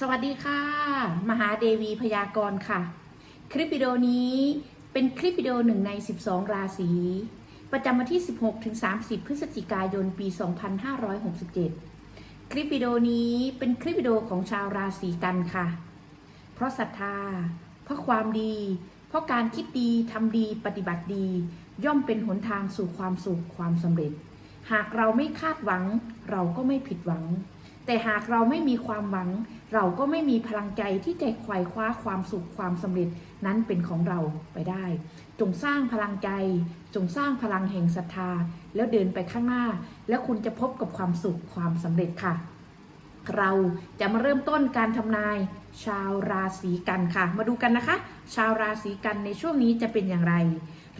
สวัสดีค่ะ มหาเดวีพยากรณ์ค่ะ คลิปวิดีโอนี้เป็นคลิปวิดีโอหนึ่งใน 12 ราศี ประจำวันที่ 16ถึง30 พฤศจิกายนปี 2567 คลิปวิดีโอนี้เป็นคลิปวิดีโอของชาวราศีกันค่ะ เพราะศรัทธา เพราะความดี เพราะการคิดดีทำดีปฏิบัติดี ย่อมเป็นหนทางสู่ความสุขความสำเร็จ หากเราไม่คาดหวัง เราก็ไม่ผิดหวัง แต่หากเราไม่มีความหวัง เราก็ไม่มีพลังใจที่จะไขว่คว้าความสุขความสำเร็จนั้นเป็นของเราไปได้ จงสร้างพลังใจ จงสร้างพลังแห่งศรัทธา แล้วเดินไปข้างหน้า แล้วคุณจะพบกับความสุขความสำเร็จค่ะ เราจะมาเริ่มต้นการทำนาย ชาวราศีกันค่ะ มาดูกันนะคะ ชาวราศีกันในช่วงนี้จะเป็นอย่างไร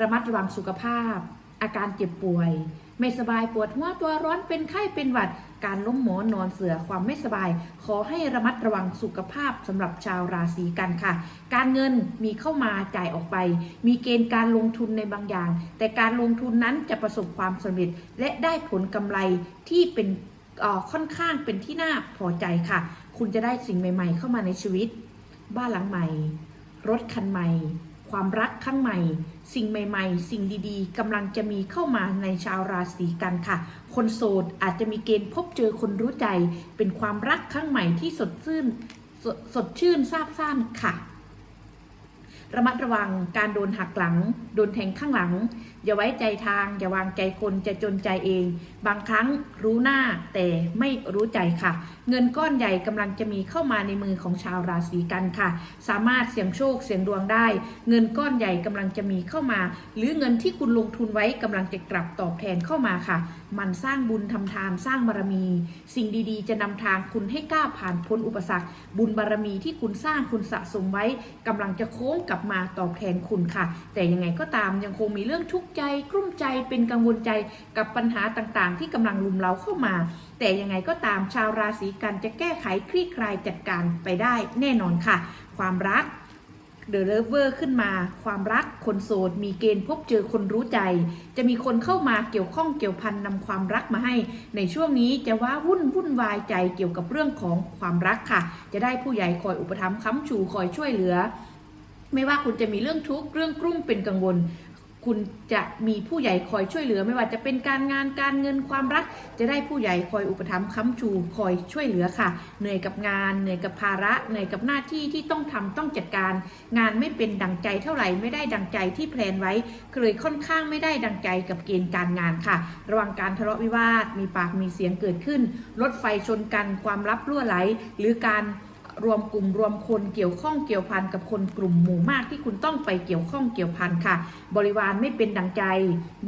ระมัดระวังสุขภาพ อาการเจ็บป่วย ไม่สบายปวดหัวตัวร้อนเป็นไข้เป็นหวัด การล้มหมอนนอนเสือความไม่สบาย ขอให้ระมัดระวังสุขภาพสำหรับชาวราศีกันค่ะ การเงินมีเข้ามาจ่ายออกไป มีเกณฑ์การลงทุนในบางอย่าง แต่การลงทุนนั้นจะประสบความสำเร็จ และได้ผลกำไรที่เป็นเออค่อนข้างเป็นที่น่าพอใจค่ะ คุณจะได้สิ่งใหม่ ๆ เข้ามาในชีวิต บ้านหลังใหม่ รถคันใหม่ ความรักครั้งใหม่ สิ่งใหม่ ๆ สิ่งดีๆกำลังจะมีเข้ามาในชาวราศีกันค่ะ คนโสดอาจจะมีเกณฑ์พบเจอคนรู้ใจ เป็นความรักครั้งใหม่ที่สดชื่นสสดชื่นซาบซ่านค่ะ ระมัดระวังการโดนหักหลัง โดนแทงข้างหลัง อย่าไว้ใจทาง อย่าวางใจคนจะจนใจเอง บางครั้งรู้หน้าแต่ไม่รู้ใจค่ะ เงินก้อนใหญ่กำลังจะมีเข้ามาในมือของชาวราศีกันค่ะ สามารถเสี่ยงโชคเสี่ยงดวงได้ เงินก้อนใหญ่กำลังจะมีเข้ามา หรือเงินที่คุณลงทุนไว้กำลังจะกลับตอบแทนเข้ามาค่ะ มันสร้างบุญทำทานสร้างบารมี สิ่งดีๆ จะนำทางคุณให้ก้าวผ่านพ้นอุปสรรค บุญบารมีที่คุณสร้างคุณสะสมไว้กำลังจะโค้งกลับมาตอบแทนคุณค่ะ แต่ยังไงก็ตามยังคงมีเรื่องทุกข์ใจกลุ้มใจเป็นกังวลใจกับปัญหาต่างๆที่กำลังลุมเราเข้ามา แต่ยังไงก็ตามชาวราศีกันจะแก้ไขคลี่คลายจัดการไปได้แน่นอนค่ะ ความรักเดอะเลเวอร์ขึ้นมา ความรักคนโสด มีเกณฑ์พบเจอคนรู้ใจ จะมีคนเข้ามาเกี่ยวข้องเกี่ยวพันนำความรักมาให้ ในช่วงนี้จะว่าวุ่นวุ่นวายใจเกี่ยวกับเรื่องของความรักค่ะ จะได้ผู้ใหญ่คอยอุปถัมภ์ค้ำชูคอยช่วยเหลือ ไม่ว่าคุณจะมีเรื่องทุกข์เรื่องกลุ้มเป็นกังวล คุณจะมีผู้ใหญ่คอยช่วยเหลือ ไม่ว่าจะเป็นการงานการเงินความรัก จะได้ผู้ใหญ่คอยอุปถัมภ์ค้ำชูคอยช่วยเหลือค่ะ เหนื่อยกับงานเหนื่อยกับภาระเหนื่อยกับหน้าที่ที่ต้องทำต้องจัดการ งานไม่เป็นดังใจเท่าไหร่ไม่ได้ดังใจที่แพลนไว้ก็เลยค่อนข้างไม่ได้ดังใจกับเกณฑ์การงานค่ะ ระวังการทะเลาะวิวาทมีปากมีเสียงเกิดขึ้น รถไฟชนกันความลับรั่วไหล หรือการ รวมกลุ่มรวมคนเกี่ยวข้องเกี่ยวพันกับคนกลุ่มหมู่มากที่คุณต้องไปเกี่ยวข้องเกี่ยวพันค่ะ บริวารไม่เป็นดังใจ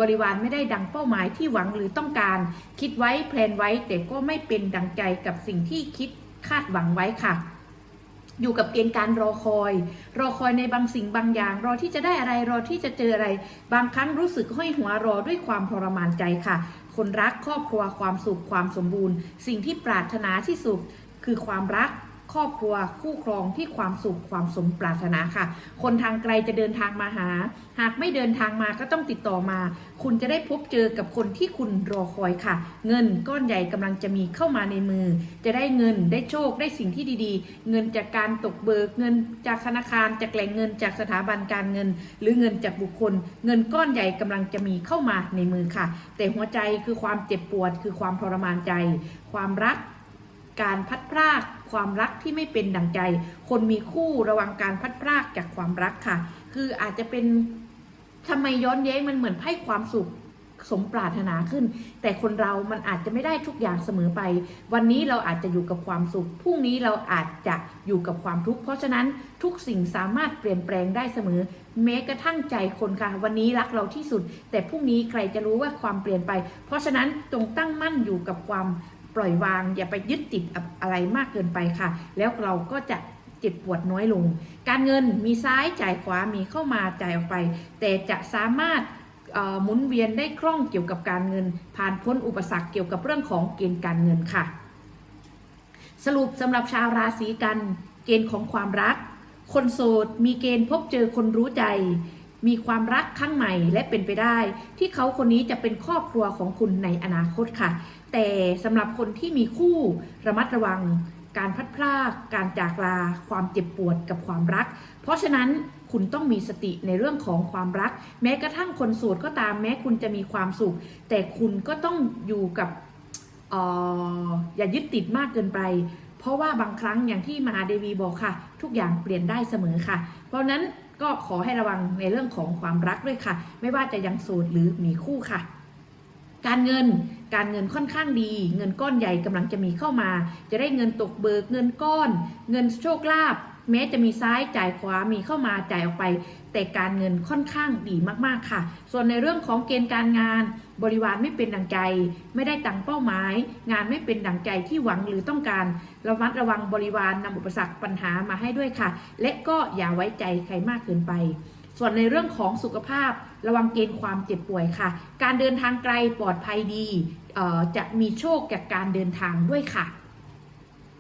บริวารไม่ได้ดังเป้าหมายที่หวังหรือต้องการ คิดไว้แพลนไว้แต่ก็ไม่เป็นดังใจกับสิ่งที่คิดคาดหวังไว้ค่ะอยู่กับเกณฑ์การรอคอย รอคอยในบางสิ่งบางอย่าง รอที่จะได้อะไรรอที่จะเจออะไร บางครั้งรู้สึกห้อยหัวรอด้วยความทรมานใจค่ะ คนรักครอบครัวความสุขความสมบูรณ์ สิ่งที่ปรารถนาที่สุดคือความรัก ครอบครัวคู่ครองที่ความสุขความสมปรารถนาค่ะ คนทางไกลจะเดินทางมาหา หากไม่เดินทางมาก็ต้องติดต่อมา คุณจะได้พบเจอกับคนที่คุณรอคอยค่ะ เงินก้อนใหญ่กำลังจะมีเข้ามาในมือ จะได้เงินได้โชคได้สิ่งที่ดีๆ เงินจากการตกเบิกเงินจากธนาคารจากแหล่งเงินจากสถาบันการเงิน หรือเงินจากบุคคล เงินก้อนใหญ่กำลังจะมีเข้ามาในมือค่ะ แต่หัวใจคือความเจ็บปวดคือความทรมานใจ ความรัก การพัดพรากความรักที่ไม่เป็นดังใจ คนมีคู่ระวังการพัดพรากจากความรักค่ะ คืออาจจะเป็นทำไมย้อนแย้งมันเหมือนไพ่ความสุขสมปรารถนาขึ้น แต่คนเรามันอาจจะไม่ได้ทุกอย่างเสมอไป วันนี้เราอาจจะอยู่กับความสุข พรุ่งนี้เราอาจจะอยู่กับความทุกข์ เพราะฉะนั้นทุกสิ่งสามารถเปลี่ยนแปลงได้เสมอ แม้กระทั่งใจคนค่ะ วันนี้รักเราที่สุด แต่พรุ่งนี้ใครจะรู้ว่าความเปลี่ยนไป เพราะฉะนั้นจงตั้งมั่นอยู่กับความ ล่อยวาง อย่าไปยึดติดอะไรมากเกินไปค่ะ แล้วเราก็จะเจ็บปวดน้อยลง การเงินมีซ้ายจ่ายขวามีเข้ามาจ่ายออกไป แต่จะสามารถหมุนเวียนได้คล่องเกี่ยวกับการเงิน ผ่านพ้นอุปสรรคเกี่ยวกับเรื่องของเกณฑ์การเงินค่ะ สรุปสำหรับชาวราศีกัน เกณฑ์ของความรัก คนโสดมีเกณฑ์พบเจอคนรู้ใจ มีความรักครั้งใหม่และเป็นไปได้ ที่เขาคนนี้จะเป็นครอบครัวของคุณในอนาคตค่ะ แต่สำหรับคนที่มีคู่ระมัดระวัง การพัดพรากการจากลา ความเจ็บปวดกับความรัก เพราะฉะนั้นคุณต้องมีสติในเรื่องของความรัก แม้กระทั่งคนโสดก็ตามแม้คุณจะมีความสุข แต่คุณก็ต้องอยู่กับอออย่ายึดติดมากเกินไป เพราะว่าบางครั้งอย่างที่มหาเดวีบอกค่ะ ทุกอย่างเปลี่ยนได้เสมอค่ะ เพราะนั้น ก็ขอให้ระวังในเรื่องของความรักด้วยค่ะ ไม่ว่าจะยังโสดหรือมีคู่ค่ะ การเงินการเงินค่อนข้างดี เงินก้อนใหญ่กำลังจะมีเข้ามา จะได้เงินตกเบิกเงินก้อน เงินโชคลาภแม้จะมีซ้ายจ่ายขวามีเข้ามาจ่ายออกไป แต่การเงินค่อนข้างดีมากๆค่ะ ส่วนในเรื่องของเกณฑ์การงาน บริวารไม่เป็นดังใจ ไม่ได้ตังเป้าหมาย งานไม่เป็นดังใจที่หวังหรือต้องการ ระมัดระวังบริวารนำอุปสรรคปัญหามาให้ด้วยค่ะ และก็อย่าไว้ใจใครมากเกินไปส่วนในเรื่องของสุขภาพระวังเกณฑ์ความเจ็บป่วยค่ะ การเดินทางไกลปลอดภัยดีจะมีโชคจากการเดินทางด้วยค่ะ